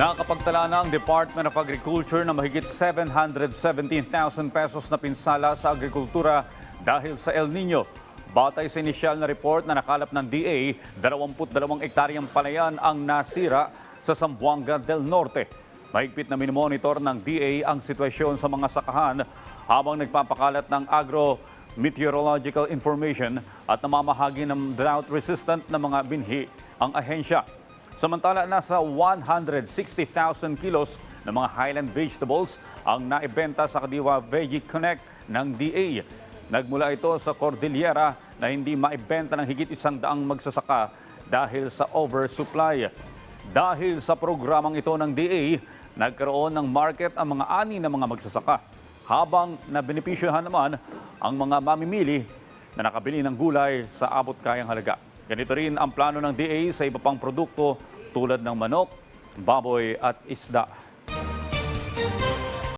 Nakakapagtala na ang Department of Agriculture na mahigit 717,000 pesos na pinsala sa agrikultura dahil sa El Nino. Batay sa inisyal na report na nakalap ng DA, 22 ektaryang palayan ang nasira sa Zamboanga del Norte. Mahigpit na minomonitor ng DA ang sitwasyon sa mga sakahan habang nagpapakalat ng agro meteorological information at namamahagi ng drought-resistant na mga binhi ang ahensya. Samantala, nasa 160,000 kilos ng mga highland vegetables ang naibenta sa Kadiwa Veggie Connect ng DA. Nagmula ito sa Cordillera na hindi maibenta ng higit isang daang magsasaka dahil sa oversupply. Dahil sa programang ito ng DA, nagkaroon ng market ang mga ani na mga magsasaka habang nabenepisyohan naman ang mga mamimili na nakabili ng gulay sa abot kayang halaga. Ganito rin ang plano ng DA sa iba pang produkto tulad ng manok, baboy at isda.